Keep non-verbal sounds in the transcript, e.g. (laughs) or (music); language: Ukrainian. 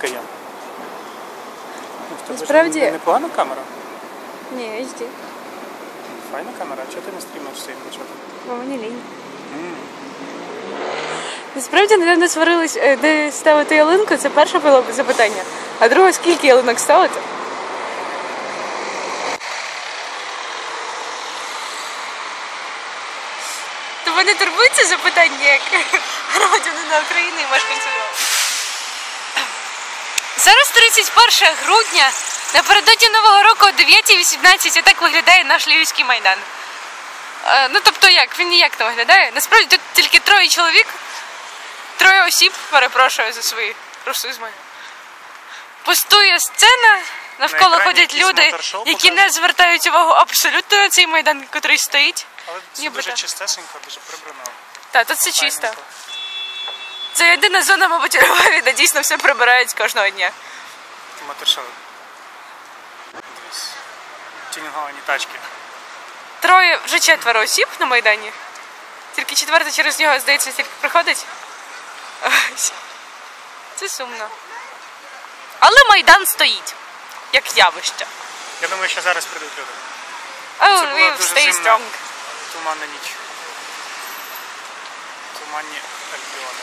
Каєм. Ну, в тебе Насправді- не- Непогана камера. Ні, HD. Файна камера. А чого ти не стрімиш цей початок? Бо мені лінь. Насправді недавно сварились, е, де ставити ялинку, це перше було б запитання. А друге, скільки ялинок ставити? То вони турбуються запитання, як (laughs) громадянина України і мешканців Львова. Зараз 31 грудня. Напередодні Нового року о 9.18 так виглядає наш Львівський майдан. Е, Ну тобто як, він ніяк не виглядає. Насправді тут тільки троє чоловік, троє осіб, перепрошую за свої русизми. Пустує сцена, навколо ходять люди, мотор-шоу які не показують. звертають увагу абсолютно на цей майдан, який стоїть. Але це дуже так. чистесенько, дуже прибрано. Та тут все чисто. Файненько. Це єдина зона, мабуть, у Львові, де дійсно все прибирають кожного дня. Моторшоу. Дивись. Тюнінговані тачки. Троє вже четверо осіб на майдані. Тільки четверта через нього, здається, тільки приходить. Ось. Це сумно. Але майдан стоїть, як явище. Я думаю, що зараз прийдуть люди. Oh, Це була we дуже stay strong. Туманна ніч. Туманні альбіони.